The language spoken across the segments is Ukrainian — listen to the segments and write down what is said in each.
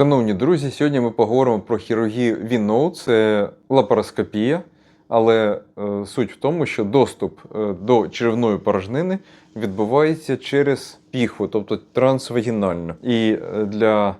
Шановні друзі, сьогодні ми поговоримо про хірургію ВІНО, це лапароскопія, але е, суть в тому, що доступ е, до черевної порожнини відбувається через піхву, тобто трансвагінально. І е, для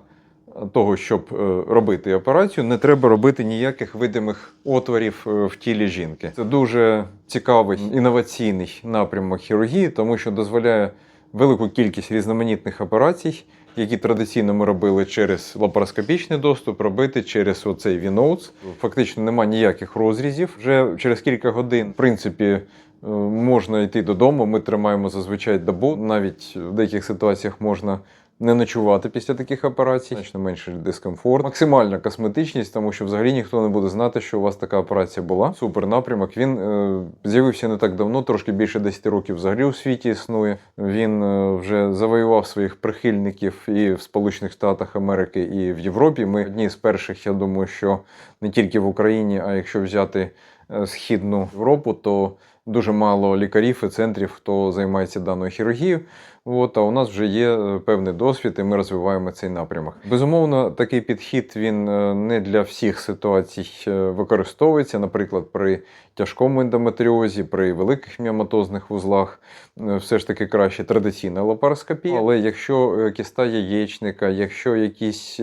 того, щоб робити операцію, не треба робити ніяких видимих отворів в тілі жінки. Це дуже цікавий інноваційний напрямок хірургії, тому що дозволяє велику кількість різноманітних операцій, які традиційно ми робили через лапароскопічний доступ, робити через оцей віноутс. Фактично немає ніяких розрізів. Вже через кілька годин, в принципі, е, можна йти додому. Ми тримаємо зазвичай добу. Навіть в деяких ситуаціях можна не ночувати після таких операцій, значно менше дискомфорт, максимальна косметичність, тому що взагалі ніхто не буде знати, що у вас така операція була. Супер напрямок. Він е, з'явився не так давно, трошки більше 10 років взагалі у світі існує. Він е, вже завоював своїх прихильників і в Сполучених Штатах Америки, і в Європі. Ми одні з перших, я думаю, що не тільки в Україні, а якщо взяти е, східну Європу, то дуже мало лікарів і центрів, хто займається даною хірургією. От, а у нас вже є е, певний досвід, і ми розвиваємо цей напрямок. Безумовно, такий підхід він е, не для всіх ситуацій е, використовується. Наприклад, при тяжкому ендометріозі, при великих міоматозних вузлах, все ж таки краще традиційна лапароскопія. Але якщо кіста яєчника, якщо якісь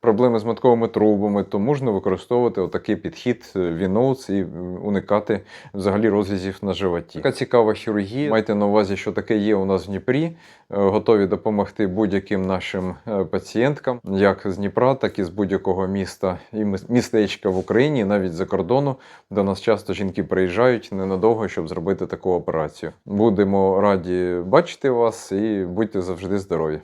проблеми з матковими трубами, то можна використовувати отакий підхід віноутс і е, уникати взагалі розрізів на животі. Така цікава хірургія. Майте на увазі, що таке є у нас в Дніпрі. Е, Готові допомогти будь-яким нашим е, пацієнткам, як з Дніпра, так і з будь-якого міста і міс- містечка в Україні, навіть за кордону. До нас часто жінки приїжджають ненадовго, щоб зробити таку операцію. Будемо раді бачити вас і будьте завжди здорові.